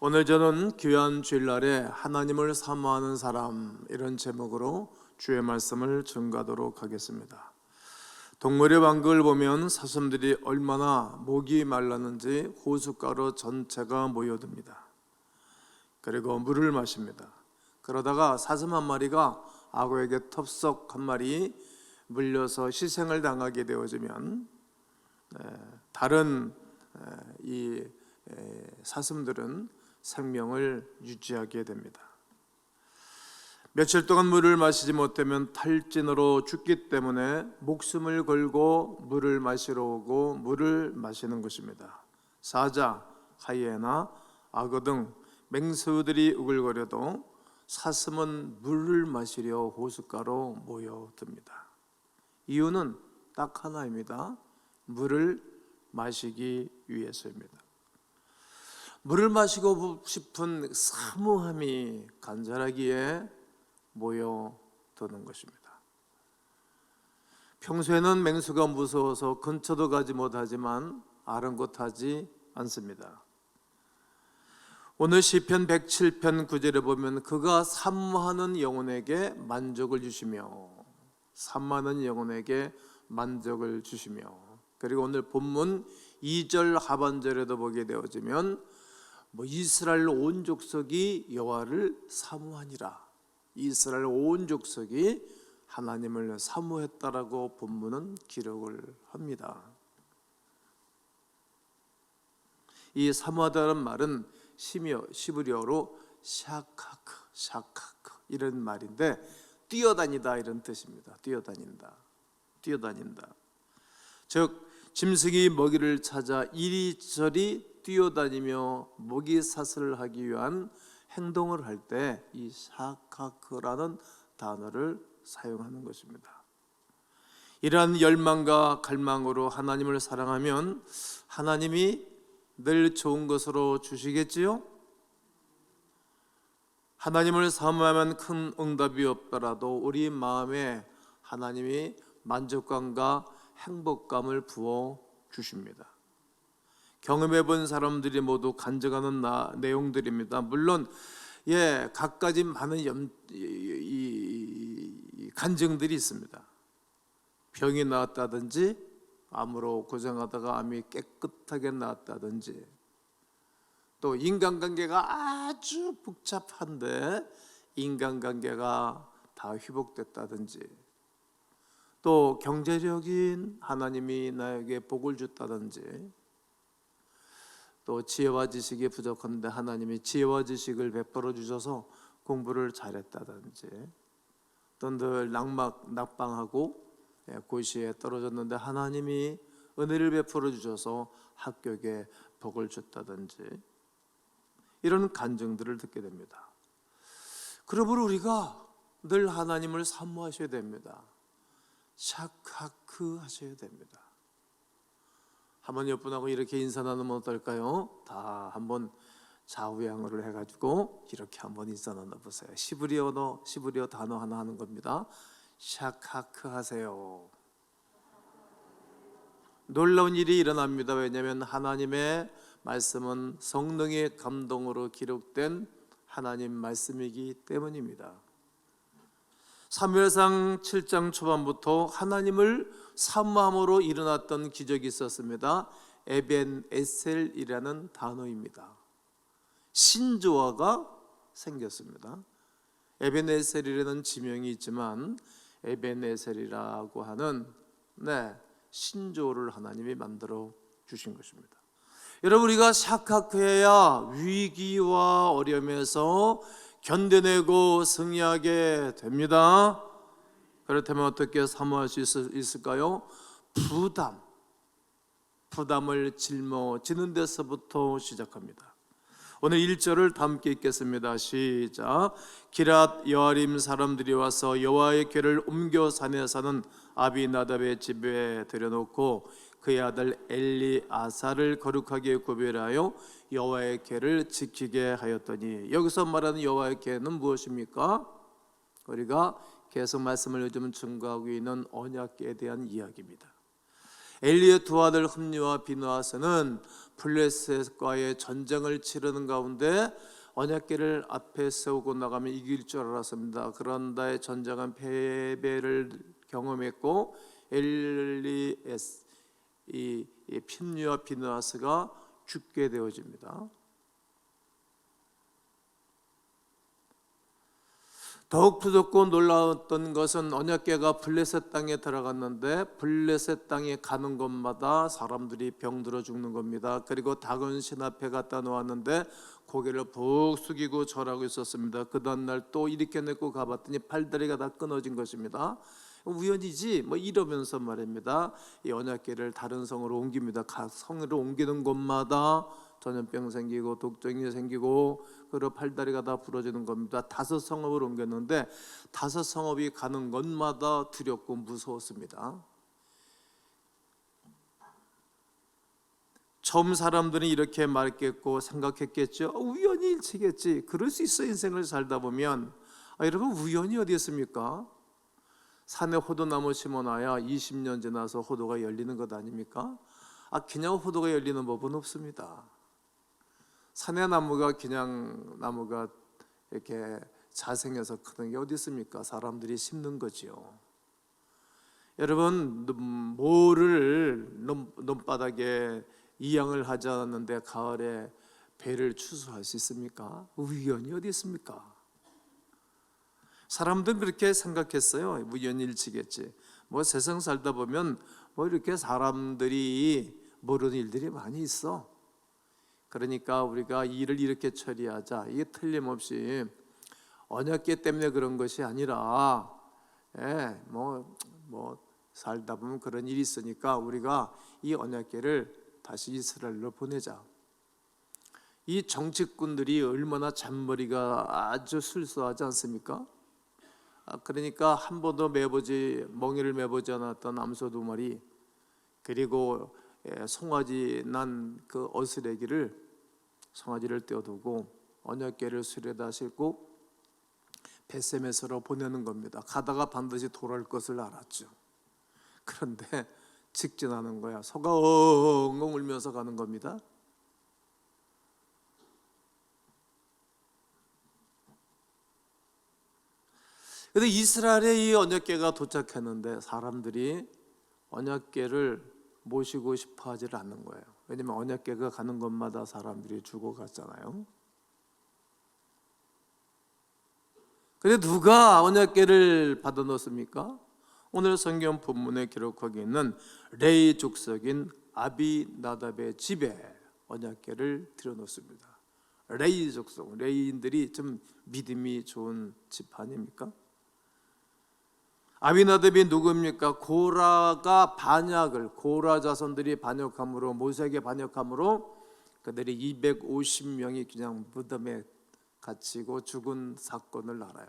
오늘 저는 귀한 주일날에 하나님을 사모하는 사람 이런 제목으로 주의 말씀을 증가하도록 하겠습니다. 동물의 왕국을 보면 사슴들이 얼마나 목이 말랐는지 호숫가로 전체가 모여듭니다. 그리고 물을 마십니다. 그러다가 사슴 한 마리가 악어에게 텁석 한 마리 물려서 희생을 당하게 되어지면 에, 다른 에, 이 에, 사슴들은 생명을 유지하게 됩니다. 며칠 동안 물을 마시지 못하면 탈진으로 죽기 때문에 목숨을 걸고 물을 마시러 오고 물을 마시는 것입니다. 사자, 하이에나, 악어 등 맹수들이 우글거려도 사슴은 물을 마시려 호숫가로 모여듭니다. 이유는 딱 하나입니다. 물을 마시기 위해서입니다. 물을 마시고 싶은 사무함이 간절하기에 모여드는 것입니다. 평소에는 맹수가 무서워서 근처도 가지 못하지만 아랑곳하지 않습니다. 오늘 시편 107편 9절에 보면 그가 사모하는 영혼에게 만족을 주시며 사모하는 영혼에게 만족을 주시며 그리고 오늘 본문 2절 하반절에도 보게 되어지면 뭐 이스라엘 온 족속이 여호와를 사모하니라 이스라엘 온 족속이 하나님을 사모했다라고 본문은 기록을 합니다. 이 사모하다는 말은 시며 시브리어로 샤카크 샤카크 이런 말인데 뛰어다니다 이런 뜻입니다. 뛰어다닌다. 뛰어다닌다. 즉 짐승이 먹이를 찾아 이리저리 뛰어다니며 먹이 사슬을 하기 위한 행동을 할 때 이 샤카크라는 단어를 사용하는 것입니다. 이러한 열망과 갈망으로 하나님을 사랑하면 하나님이 늘 좋은 것으로 주시겠지요? 하나님을 사모하면 큰 응답이 없더라도 우리 마음에 하나님이 만족감과 행복감을 부어 주십니다. 경험해 본 사람들이 모두 간증하는 나, 내용들입니다. 물론 예, 각가지 많은 염, 이, 이, 이, 간증들이 있습니다. 병이 나았다든지 암으로 고생하다가 암이 깨끗하게 나았다든지 또 인간관계가 아주 복잡한데 인간관계가 다 회복됐다든지 또 경제적인 하나님이 나에게 복을 줬다든지 또 지혜와 지식이 부족한데 하나님이 지혜와 지식을 베풀어 주셔서 공부를 잘했다든지 또늘 낙막 낙방하고 예, 고시에 떨어졌는데 하나님이 은혜를 베풀어 주셔서 합격에 복을 줬다든지 이런 간증들을 듣게 됩니다. 그러므로 우리가 늘 하나님을 사모하셔야 됩니다. 샤카크 하셔야 됩니다. 한번 옆분하고 이렇게 인사 나누면 어떨까요? 다 한번 좌우양어를 해가지고 이렇게 한번 인사 나눠보세요. 시브리어너 시브리어 단어 하나 하는 겁니다. 샤카크 하세요. 놀라운 일이 일어납니다. 왜냐하면 하나님의 말씀은 성령의 감동으로 기록된 하나님 말씀이기 때문입니다. 사무엘상 7장 초반부터 하나님을 사모함으로 일어났던 기적이 있었습니다. 에벤 에셀이라는 단어입니다. 신조어가 생겼습니다. 에벤 에셀이라는 지명이 있지만 에벤 에셀이라고 하는 네, 신조어를 하나님이 만들어 주신 것입니다. 여러분 우리가 샤카크해야 위기와 어려움에서 견뎌내고 승리하게 됩니다. 그렇다면 어떻게 사모할 수 있을까요? 부담, 부담을 짊어지는 데서부터 시작합니다. 오늘 1절을 다 함께 읽겠습니다. 시작. 기랏 여아림 사람들이 와서 여호와의 궤를 옮겨 산에 사는 아비나답의 집에 들여놓고 그의 아들 엘리아사를 거룩하게 구별하여 여호와의 궤를 지키게 하였더니 여기서 말하는 여호와의 궤는 무엇입니까? 우리가 계속 말씀을 요즘 증거하고 있는 언약궤에 대한 이야기입니다. 엘리의 두 아들 흠리와 비누아스는 블레셋과의 전쟁을 치르는 가운데 언약궤를 앞에 세우고 나가면 이길 줄 알았습니다. 그런다에 전쟁은 패배를 경험했고 엘리에스 이, 이 핀리와 비누아스가 죽게 되어집니다. 더욱 부럽고 놀라웠던 것은 언약궤가 블레셋 땅에 들어갔는데 블레셋 땅에 가는 곳마다 사람들이 병들어 죽는 겁니다. 그리고 작은 신 앞에 갖다 놓았는데 고개를 푹 숙이고 절하고 있었습니다. 그 다음날 또 이렇게 내고 가봤더니 팔다리가 다 끊어진 것입니다. 우연이지 뭐 이러면서 말입니다. 이 언약궤를 다른 성으로 옮깁니다. 각 성으로 옮기는 곳마다 전염병 생기고 독종이 생기고 그리고 팔다리가 다 부러지는 겁니다. 다섯 성읍을 옮겼는데 다섯 성읍이 가는 곳마다 두렵고 무서웠습니다. 처음 사람들은 이렇게 말했겠고 생각했겠죠. 어, 우연히 일치겠지. 그럴 수 있어 인생을 살다 보면. 아, 여러분 우연이 어디 있습니까? 산에 호두나무 심어놔야 20년 지나서 호두가 열리는 것 아닙니까? 아 그냥 호두가 열리는 법은 없습니다. 산의 나무가 그냥 나무가 이렇게 자생해서 크는 게 어디 있습니까? 사람들이 심는 거지요. 여러분 모를 논, 논바닥에 이양을 하지 않았는데 가을에 배를 추수할 수 있습니까? 우연이 어디 있습니까? 사람들은 그렇게 생각했어요. 우연일치겠지. 뭐 세상 살다 보면 뭐 이렇게 사람들이 모르는 일들이 많이 있어. 그러니까 우리가 일을 이렇게 처리하자. 이게 틀림없이 언약계 때문에 그런 것이 아니라, 예, 뭐, 뭐 살다 보면 그런 일이 있으니까 우리가 이 언약계를 다시 이스라엘로 보내자. 이 정치꾼들이 얼마나 잔머리가 아주 순수하지 않습니까? 아, 그러니까 한 번도 매보지 멍이를 매보지 않았던 암소 두 마리 그리고 예, 송아지 난 그 어스레기를 송아지를 떼어두고 언약궤를 수레다 싣고 베세메스로 보내는 겁니다. 가다가 반드시 돌아올 것을 알았죠. 그런데 직진하는 거야. 소가 엉엉 울면서 가는 겁니다. 근데 이스라엘에 이 언약궤가 도착했는데 사람들이 언약궤를 모시고 싶어 하질 않는 거예요. 왜냐면 언약궤가 가는 곳마다 사람들이 죽어갔잖아요. 근데 누가 언약궤를 받아 넣습니까? 오늘 성경 본문에 기록하고 있는 레이 족속인 아비나답의 집에 언약궤를 들여 놓습니다. 레이 족속, 레이인들이 좀 믿음이 좋은 집 아닙니까? 아비나답이 누굽니까? 고라가 반역을 고라 자손들이 반역함으로 모세에게 반역함으로 그들이 250명이 그냥 무덤에 갇히고 죽은 사건을 알아요.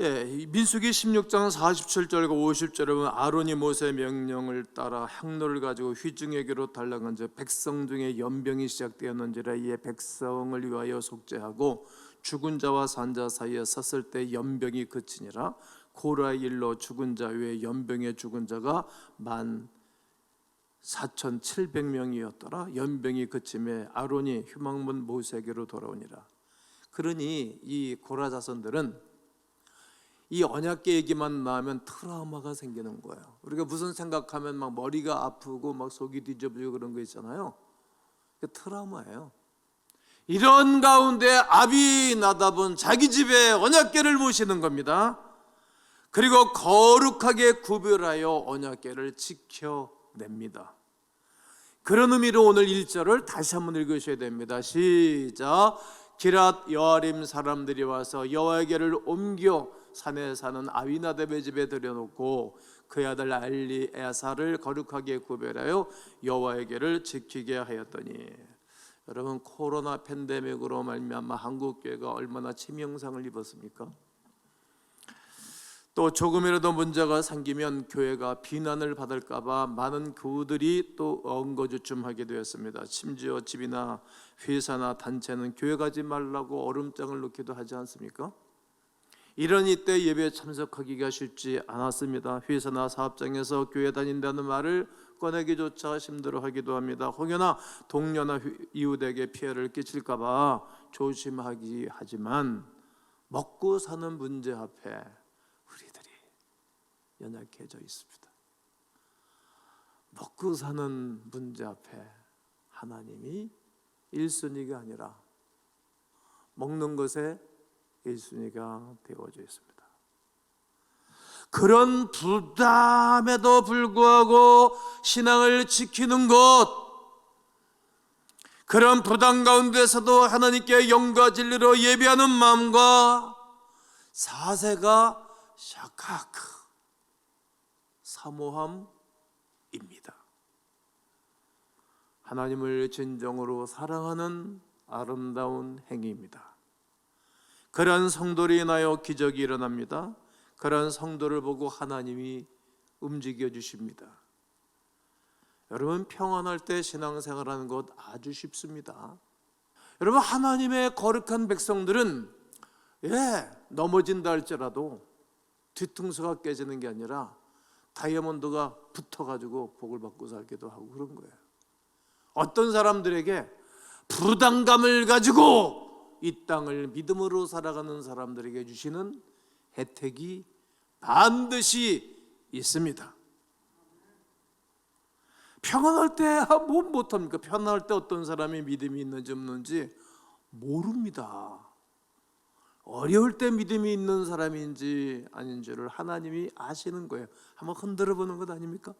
예, 민수기 16장 47절과 50절에 보면 아론이 모세의 명령을 따라 향로를 가지고 휘중에게로 달라간 즉 백성 중에 연병이 시작되었는지라 이에 백성을 위하여 속죄하고 죽은 자와 산 자 사이에 섰을 때 연병이 그치니라 고라의 일로 죽은 자 외에 연병에 죽은 자가 만 4,700명이었더라 연병이 그침에 아론이 휴망문 모세에게로 돌아오니라 그러니 이 고라 자손들은 이 언약계 얘기만 나오면 트라우마가 생기는 거예요. 우리가 무슨 생각하면 막 머리가 아프고 막 속이 뒤집어지고 그런 거 있잖아요. 그 트라우마예요. 이런 가운데 아비나답은 자기 집에 언약궤를 모시는 겁니다. 그리고 거룩하게 구별하여 언약궤를 지켜냅니다. 그런 의미로 오늘 1절을 다시 한번 읽으셔야 됩니다. 시작. 기랏 여아림 사람들이 와서 여호와께를 옮겨 산에 사는 아비나답의 집에 들여놓고 그의 아들 알리에사를 거룩하게 구별하여 여호와에게를 지키게 하였더니 여러분 코로나 팬데믹으로 말미암아 한국 교회가 얼마나 치명상을 입었습니까? 또 조금이라도 문제가 생기면 교회가 비난을 받을까봐 많은 교우들이 또 엉거주춤하게 되었습니다. 심지어 집이나 회사나 단체는 교회 가지 말라고 얼음장을 놓기도 하지 않습니까? 이런 이때 예배에 참석하기가 쉽지 않았습니다. 회사나 사업장에서 교회 다닌다는 말을 꺼내기조차 힘들어하기도 합니다. 혹여나 동료나 휘- 이웃에게 피해를 끼칠까봐 조심하기 하지만 먹고 사는 문제 앞에 우리들이 연약해져 있습니다. 먹고 사는 문제 앞에 하나님이 1순위가 아니라 먹는 것에 1순위가 되어져 있습니다. 그런 부담에도 불구하고 신앙을 지키는 것 그런 부담 가운데서도 하나님께 영과 진리로 예배하는 마음과 사세가 샤카크 사모함입니다. 하나님을 진정으로 사랑하는 아름다운 행위입니다. 그런 성도로 인하여 기적이 일어납니다. 그런 성도를 보고 하나님이 움직여 주십니다. 여러분 평안할 때 신앙생활하는 것 아주 쉽습니다. 여러분 하나님의 거룩한 백성들은 예 넘어진다 할지라도 뒤통수가 깨지는 게 아니라 다이아몬드가 붙어가지고 복을 받고 살기도 하고 그런 거예요. 어떤 사람들에게 부담감을 가지고 이 땅을 믿음으로 살아가는 사람들에게 주시는 혜택이 반드시 있습니다. 평안할 때 뭐 못합니까? 평안할 때 어떤 사람이 믿음이 있는지 없는지 모릅니다. 어려울 때 믿음이 있는 사람인지 아닌지를 하나님이 아시는 거예요. 한번 흔들어 보는 것 아닙니까?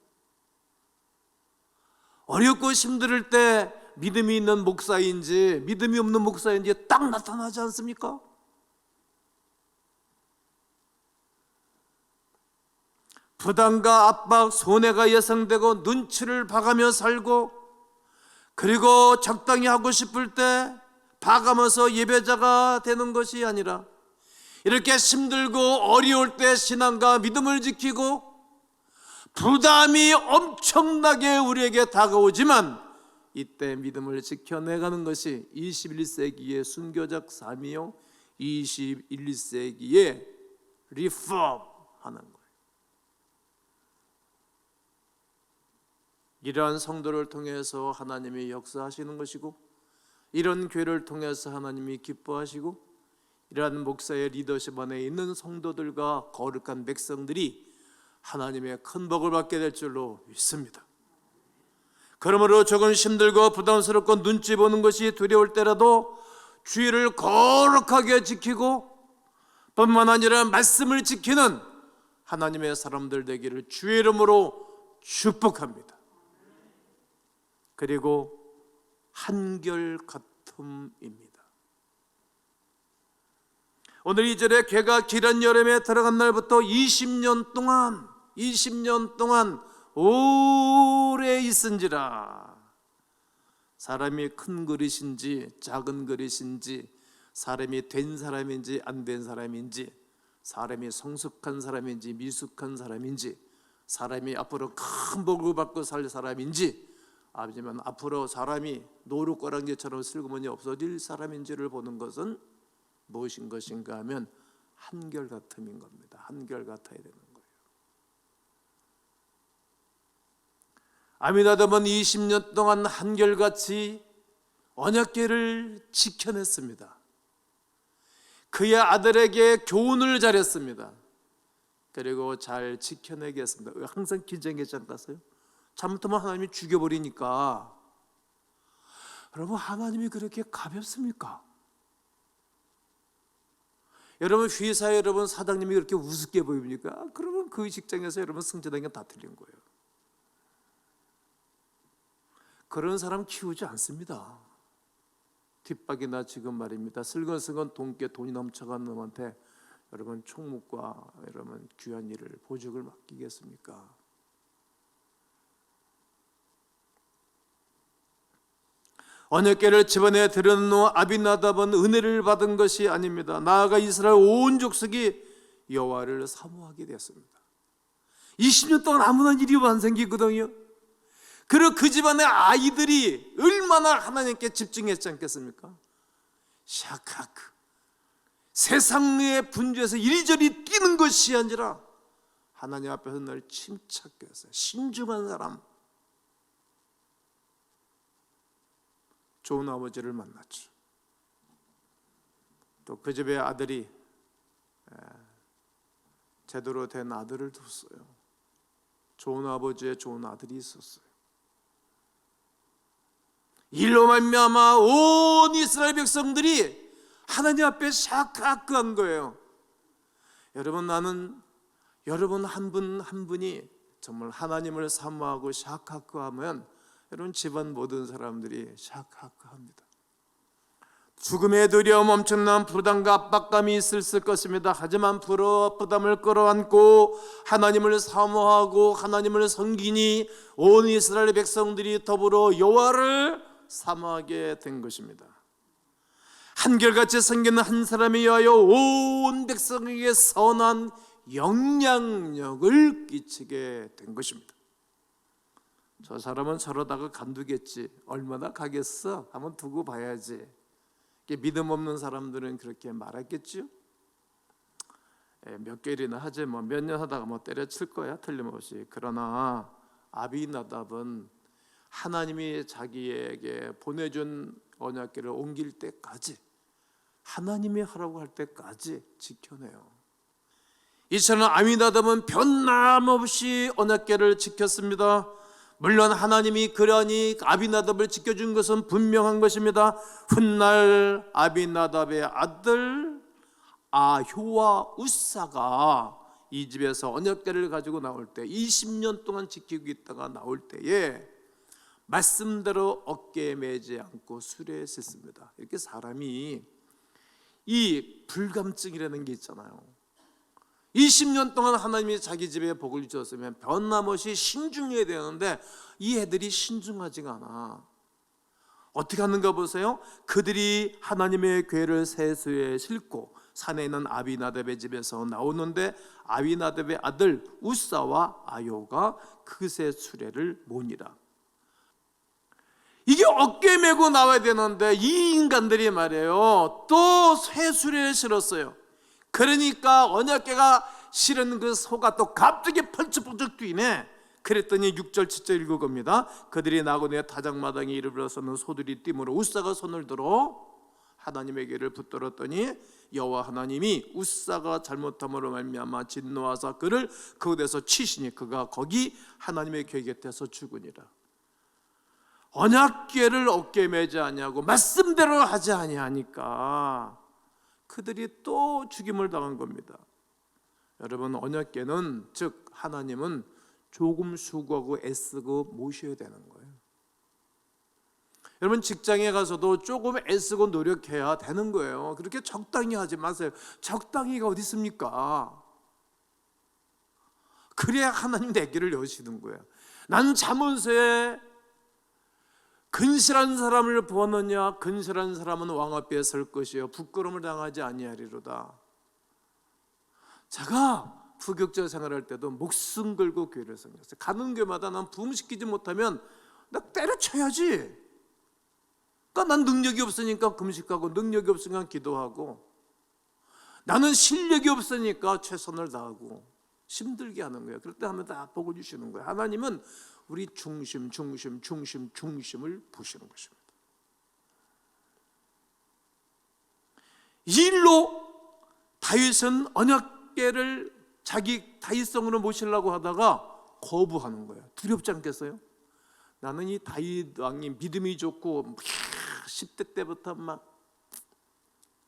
어렵고 힘들 때 믿음이 있는 목사인지 믿음이 없는 목사인지 딱 나타나지 않습니까? 부담과 압박, 손해가 예상되고 눈치를 봐가며 살고 그리고 적당히 하고 싶을 때 봐가면서 예배자가 되는 것이 아니라 이렇게 힘들고 어려울 때 신앙과 믿음을 지키고 부담이 엄청나게 우리에게 다가오지만 이때 믿음을 지켜내가는 것이 21세기의 순교적 삶이요. 21세기의 리폼 하는 거예요. 이러한 성도를 통해서 하나님이 역사하시는 것이고 이런 교회를 통해서 하나님이 기뻐하시고 이러한 목사의 리더십 안에 있는 성도들과 거룩한 백성들이 하나님의 큰 복을 받게 될 줄로 믿습니다. 그러므로 조금 힘들고 부담스럽고 눈치 보는 것이 두려울 때라도 주의를 거룩하게 지키고 뿐만 아니라 말씀을 지키는 하나님의 사람들 되기를 주의 이름으로 축복합니다. 그리고 한결같음입니다. 오늘 이 절에 개가 길한 여름에 들어간 날부터 20년 동안 20년 동안 오래 있은지라 사람이 큰 그릇인지 작은 그릇인지 사람이 된 사람인지 안 된 사람인지 사람이 성숙한 사람인지 미숙한 사람인지 사람이 앞으로 큰 복을 받고 살 사람인지 아니면 앞으로 사람이 노루꼬랑지처럼 슬그머니 없어질 사람인지를 보는 것은 무엇인 것인가 하면 한결같음인 겁니다. 한결같아야 되는 거예요. 아미나답은 20년 동안 한결같이 언약궤를 지켜냈습니다. 그의 아들에게 교훈을 잘했습니다. 그리고 잘 지켜내겠습니다. 항상 긴장했지 않았어요? 잘못하면 하나님이 죽여버리니까. 여러분 하나님이 그렇게 가볍습니까? 여러분 회사에 여러분 사장님이 그렇게 우습게 보입니까? 그러면 그 직장에서 여러분 승진한 게다 틀린 거예요. 그런 사람 키우지 않습니다. 뒷박이나 지금 말입니다. 슬건슬건 돈께 돈이 넘쳐간 놈한테 여러분 총무과 여러분 귀한 일을 보직을 맡기겠습니까? 언약궤를 집안에 들여놓은 아비나답은 은혜를 받은 것이 아닙니다. 나아가 이스라엘 온 족속이 여호와를 사모하게 되었습니다. 20년 동안 아무런 일이 안 생기거든요. 그리고 그 집안의 아이들이 얼마나 하나님께 집중했지 않겠습니까? 샤카크 세상의 분주에서 이리저리 뛰는 것이 아니라 하나님 앞에서 늘 침착해서 신중한 사람 좋은 아버지를 만났지. 또그 집의 아들이 에, 제대로 된 아들을 뒀어요. 좋은 아버지의 좋은 아들이 있었어요. 일로 말미암아 온 이스라엘 백성들이 하나님 앞에 샤크한 거예요. 여러분 나는 여러분 한분한 분이 정말 하나님을 사모하고 샤크하면 여러분 집안 모든 사람들이 샤크합니다. 죽음의 두려움 엄청난 부담과 압박감이 있을 것입니다. 하지만 부담을 끌어안고 하나님을 사모하고 하나님을 섬기니 온 이스라엘 백성들이 더불어 여호와를 사모하게 된 것입니다. 한결같이 생기는 한 사람이 위하여 온 백성에게 선한 영향력을 끼치게 된 것입니다. 저 사람은 저러다가 간두겠지. 얼마나 가겠어? 한번 두고 봐야지. 믿음 없는 사람들은 그렇게 말했겠죠. 예, 몇 개월이나 하지 뭐 몇 년 하다가 뭐 때려칠 거야 틀림없이. 그러나 아비나답은 하나님이 자기에게 보내준 언약궤를 옮길 때까지 하나님이 하라고 할 때까지 지켜내요. 이처럼 아미나답은 변함없이 언약궤를 지켰습니다. 물론 하나님이 그러니 아비나답을 지켜준 것은 분명한 것입니다. 훗날 아비나답의 아들 아효와 우사가 이 집에서 언약궤를 가지고 나올 때 20년 동안 지키고 있다가 나올 때에 말씀대로 어깨에 매지 않고 술에 씻습니다. 이렇게 사람이 이 불감증이라는 게 있잖아요. 20년 동안 하나님이 자기 집에 복을 주었으면 변함없이 신중해야 되는데 이 애들이 신중하지가 않아. 어떻게 하는가 보세요. 그들이 하나님의 괴를 세수에 싣고 산에 있는 아비나답의 집에서 나오는데 아비나답의 아들 우사와 아요가 그새 수레를 모니라. 이게 어깨 메고 나와야 되는데 이 인간들이 말이에요. 또 쇠수레를 실었어요. 그러니까 언약궤가 실은 그 소가 또 갑자기 펄쩍펄쩍 뛰네. 그랬더니 6절 7절 읽어 겁니다. 그들이 나고네 타작마당에 이르러서는 소들이 뛰므로 우사가 손을 들어 하나님에게를 붙들었더니 여호와 하나님이 우사가 잘못함으로 말미암아 진노하사 그를 그곳에서 치시니 그가 거기 하나님의 궤 곁에서 죽으니라. 언약궤를 어깨에 매지 아니하고 말씀대로 하지 아니하니까 그들이 또 죽임을 당한 겁니다. 여러분 언약궤는 즉 하나님은 조금 수고하고 애쓰고 모셔야 되는 거예요. 여러분 직장에 가서도 조금 애쓰고 노력해야 되는 거예요. 그렇게 적당히 하지 마세요. 적당히가 어디 있습니까? 그래야 하나님 내 길을 여시는 거예요. 난 자문서에 근실한 사람을 보느냐 근실한 사람은 왕 앞에 설 것이요 부끄러움을 당하지 아니하리로다. 제가 부격자 생활할 때도 목숨 걸고 교회를 섬겼어요. 가는 교회마다 난 부흥시키지 못하면 나 때려쳐야지. 그러니까 난 능력이 없으니까 금식하고 능력이 없으니까 기도하고 나는 실력이 없으니까 최선을 다하고 힘들게 하는 거예요. 그럴 때 하면 다 복을 주시는 거예요. 하나님은 우리 중심, 중심, 중심, 중심을 보시는 것입니다. 이 일로 다윗은 언약궤를 자기 다윗성으로 모시려고 하다가 거부하는 거예요. 두렵지 않겠어요? 나는 이 다윗 왕이 믿음이 좋고 10대 때부터 막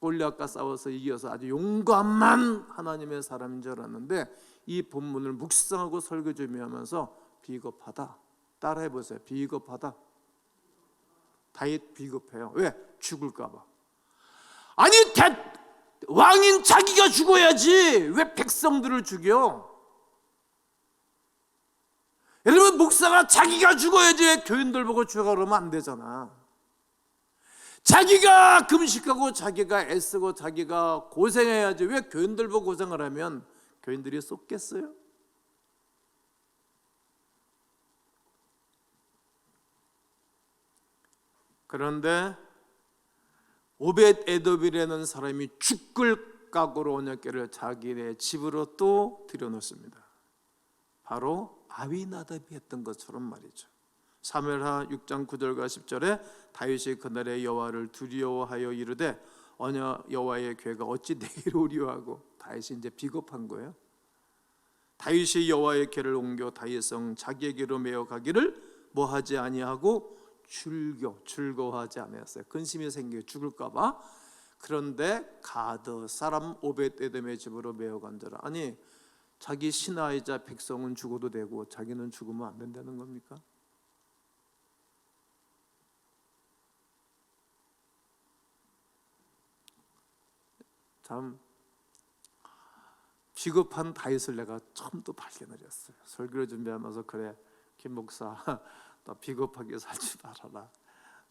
골리앗과 싸워서 이겨서 아주 용감한 하나님의 사람인 줄 알았는데 이 본문을 묵상하고 설교 준비하면서 비겁하다. 따라해 보세요. 비겁하다. 다윗 비겁해요. 왜? 죽을까 봐. 아니 대, 왕인 자기가 죽어야지. 왜 백성들을 죽여? 여러분 목사가 자기가 죽어야지 교인들 보고 죽어 그러면 안 되잖아. 자기가 금식하고 자기가 애쓰고 자기가 고생해야지 왜 교인들 보고 고생을 하면 교인들이 쏟겠어요? 그런데 오벳 에도빌이라는 사람이 죽을 가고로 언약궤를 자기네 집으로 또 들여놓습니다. 바로 아비나답이 했던 것처럼 말이죠. 사무엘하 6장 9절과 10절에 다윗이 그날의 여호와를 두려워하여 이르되 언약 여호와의 궤가 어찌 내게로 오리오하고 다윗이 이제 비겁한 거예요. 다윗이 여호와의 궤를 옮겨 다윗성 자기에게로 메어 가기를 뭐하지 아니하고 즐겨 즐거워하지 아니었어요. 근심이 생겨 죽을까봐. 그런데 가드 사람 오벳에돔의 집으로 메어 간더라. 아니 자기 신하이자 백성은 죽어도 되고 자기는 죽으면 안 된다는 겁니까? 참 비겁한 다윗을 내가 처음 또 발견을 했어요. 설교를 준비하면서 그래 김 목사 너 비겁하게 살지 말아라.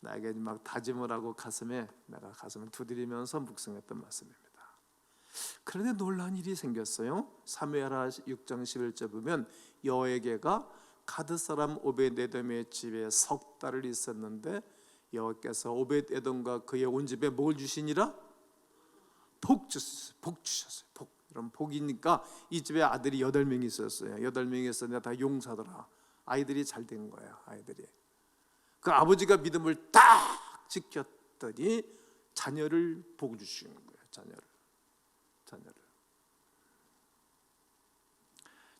나에게 막 다짐을 하고 가슴에 내가 가슴을 두드리면서 묵상했던 말씀입니다. 그런데 놀란 일이 생겼어요. 사무엘하 6장 11절 보면 여호에게가 가드 사람 오벳에돔의 집에 석 달을 있었는데 여호께서 오벳에돔과 그의 온 집에 뭘 주시니라? 복 주셨어요. 복 주셨어요. 복. 이런 복이니까 이 집에 아들이 여덟 명이 있었어요. 여덟 명이 있었는데 다 용사더라. 아이들이 잘된 거야. 아이들이. 그 아버지가 믿음을 딱 지켰더니 자녀를 복 주시는 거예요. 자녀를. 자녀를.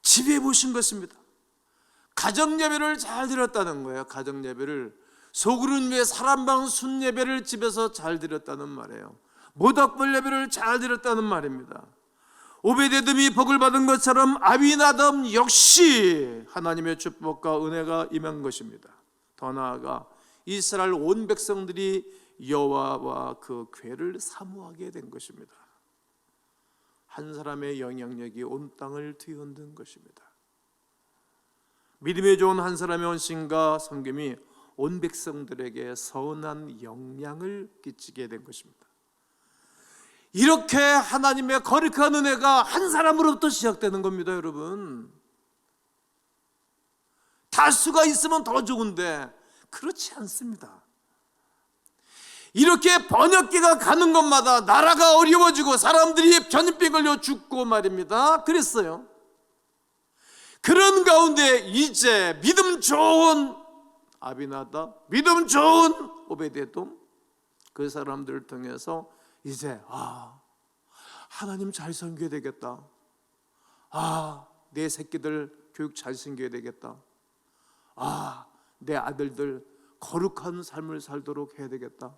지배해 보신 것입니다. 가정 예배를 잘 드렸다는 거예요. 가정 예배를 소그룹 예배, 사람방 순 예배를 집에서 잘 드렸다는 말이에요. 모닥불 예배를 잘 드렸다는 말입니다. 오베데돔이 복을 받은 것처럼 아비나담 역시 하나님의 축복과 은혜가 임한 것입니다. 더 나아가 이스라엘 온 백성들이 여호와와 그 괴를 사모하게 된 것입니다. 한 사람의 영향력이 온 땅을 뒤흔든 것입니다. 믿음에 좋은 한 사람의 헌신과 섬김이 온 백성들에게 선한 영향을 끼치게 된 것입니다. 이렇게 하나님의 거룩한 은혜가 한 사람으로부터 시작되는 겁니다, 여러분. 다수가 있으면 더 좋은데 그렇지 않습니다. 이렇게 번역기가 가는 곳마다 나라가 어려워지고 사람들이 전염병 걸려 죽고 말입니다. 그랬어요. 그런 가운데 이제 믿음 좋은 아비나다, 믿음 좋은 오베데돔 그 사람들을 통해서 이제 아 하나님 잘 섬겨야 되겠다. 아 내 새끼들 교육 잘 섬겨야 되겠다. 아 내 아들들 거룩한 삶을 살도록 해야 되겠다.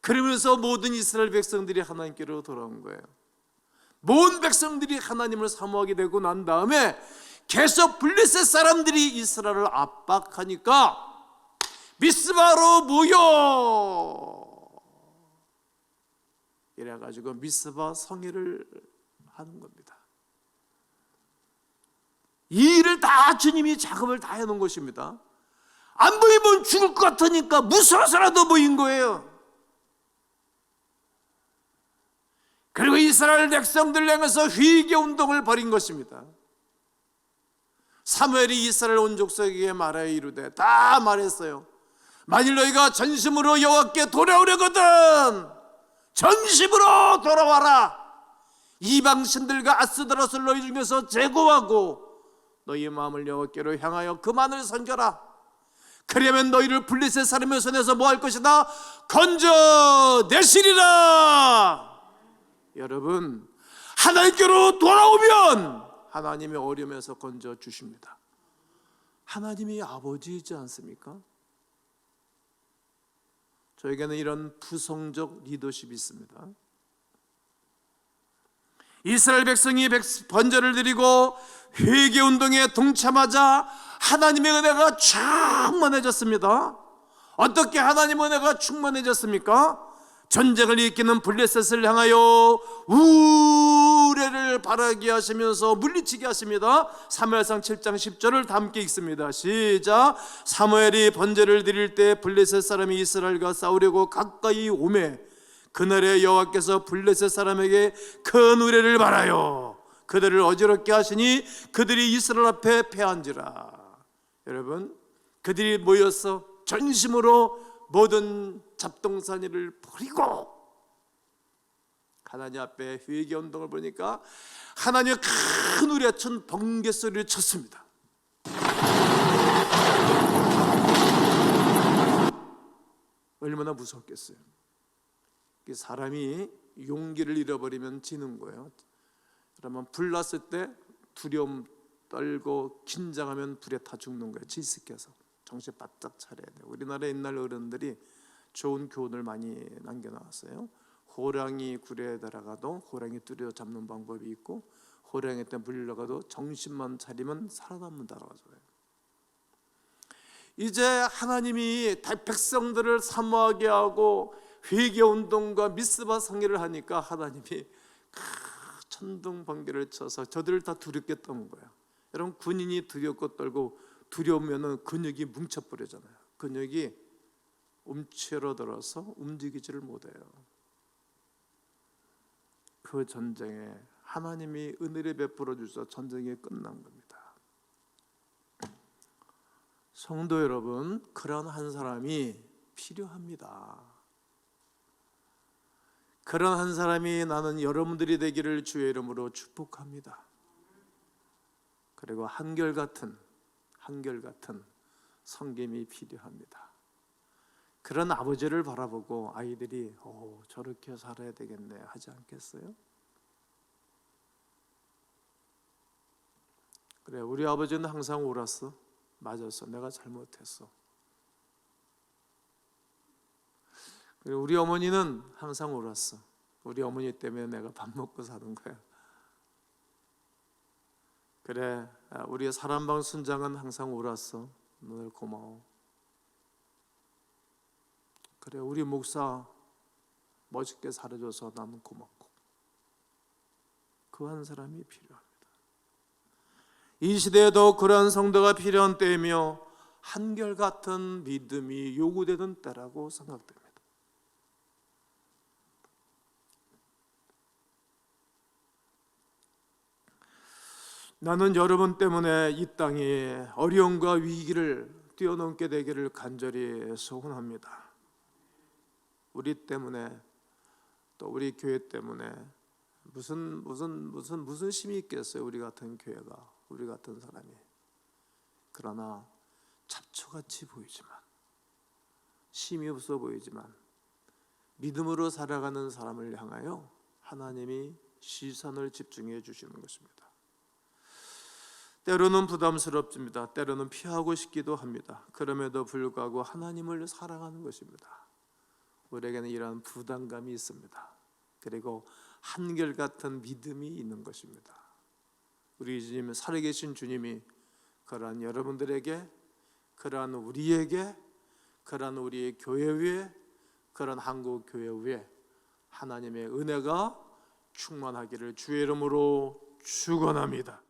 그러면서 모든 이스라엘 백성들이 하나님께로 돌아온 거예요. 모든 백성들이 하나님을 사모하게 되고 난 다음에 계속 블레셋 사람들이 이스라엘을 압박하니까 미스바로 모여 이래가지고 미스바 성회를 하는 겁니다. 이 일을 다 주님이 작업을 다 해놓은 것입니다. 안 보이면 죽을 것 같으니까 무서워서라도 모인 거예요. 그리고 이스라엘 백성들 향해서 회개 운동을 벌인 것입니다. 사무엘이 이스라엘 온 족속에게 말하여 이르되 다 말했어요. 만일 너희가 전심으로 여호와께 돌아오려거든 전심으로 돌아와라. 이방 신들과 아스드라스를 너희 중에서 제거하고 너희 마음을 여호와께로 향하여 그만을 섬겨라. 그러면 너희를 블레셋 사람의 손에서 뭐 할 것이다? 건져 내시리라. 여러분 하나님께로 돌아오면 하나님의 어려움에서 건져 주십니다. 하나님이 아버지이지 않습니까? 저에게는 이런 부성적 리더십이 있습니다. 이스라엘 백성이 번제를 드리고 회개 운동에 동참하자 하나님의 은혜가 충만해졌습니다. 어떻게 하나님 은혜가 충만해졌습니까? 전쟁을 이기는 블레셋을 향하여 우레를 바라게 하시면서 물리치게 하십니다. 사무엘상 7장 10절을 다 함께 읽습니다. 시작. 사무엘이 번제를 드릴 때 블레셋 사람이 이스라엘과 싸우려고 가까이 오매 그날에 여호와께서 블레셋 사람에게 큰 우레를 바라요. 그들을 어지럽게 하시니 그들이 이스라엘 앞에 패한지라. 여러분, 그들이 모여서 전심으로 모든 잡동사니를 버리고 하나님 앞에 회개 운동을 보니까 하나님의 큰 우리아친 번개 소리를 쳤습니다. 얼마나 무섭겠어요. 이 사람이 용기를 잃어버리면 지는 거예요. 그러면 불 났을 때 두려움 떨고 긴장하면 불에 타 죽는 거예요. 질식해서 정신 바짝 차려야 돼요. 우리나라 옛날 어른들이 좋은 교훈을 많이 남겨놨어요. 호랑이 굴에 들어가도 호랑이 뚜려 잡는 방법이 있고 호랑이 때 물려가도 정신만 차리면 살아남는다라고 하잖아요. 이제 하나님이 다 백성들을 사모하게 하고 회개 운동과 미스바 상회를 하니까 하나님이 크, 천둥 번개를 쳐서 저들을 다 두렵게 떠는 거예요. 여러분 군인이 두렵고 떨고 두려우면은 근육이 뭉쳐 버리잖아요. 근육이 움츠러들어서 움직이지를 못해요. 그 전쟁에 하나님이 은혜를 베풀어 주셔서 전쟁이 끝난 겁니다. 성도 여러분, 그런 한 사람이 필요합니다. 그런 한 사람이 나는 여러분들이 되기를 주의 이름으로 축복합니다. 그리고 한결같은 한결같은 성김이 필요합니다. 그런 아버지를 바라보고 아이들이 오, 저렇게 살아야 되겠네 하지 않겠어요? 그래 우리 아버지는 항상 울었어. 맞았어. 내가 잘못했어. 그리고 우리 어머니는 항상 울었어. 우리 어머니 때문에 내가 밥 먹고 사는 거야 그래 아, 우리 사람방 순장은 항상 울었어 늘 고마워 그래 우리 목사 멋있게 살아줘서 나는 고맙고 그 한 사람이 필요합니다. 이 시대에도 그러한 성도가 필요한 때이며 한결같은 믿음이 요구되는 때라고 생각됩니다. 나는 여러분 때문에 이 땅에 어려움과 위기를 뛰어넘게 되기를 간절히 소원합니다. 우리 때문에 또 우리 교회 때문에 무슨 무슨 무슨 무슨 힘이 있겠어요? 우리 같은 교회가 우리 같은 사람이 그러나 잡초같이 보이지만 힘이 없어 보이지만 믿음으로 살아가는 사람을 향하여 하나님이 시선을 집중해 주시는 것입니다. 때로는 부담스럽습니다. 때로는 피하고 싶기도 합니다. 그럼에도 불구하고 하나님을 사랑하는 것입니다. 우리에게는 이러한 부담감이 있습니다. 그리고 한결같은 믿음이 있는 것입니다. 우리 주님 살아계신 주님이 그러한 여러분들에게 그러한 우리에게 그러한 우리의 교회 위에 그러한 한국 교회 위에 하나님의 은혜가 충만하기를 주의 이름으로 축원합니다.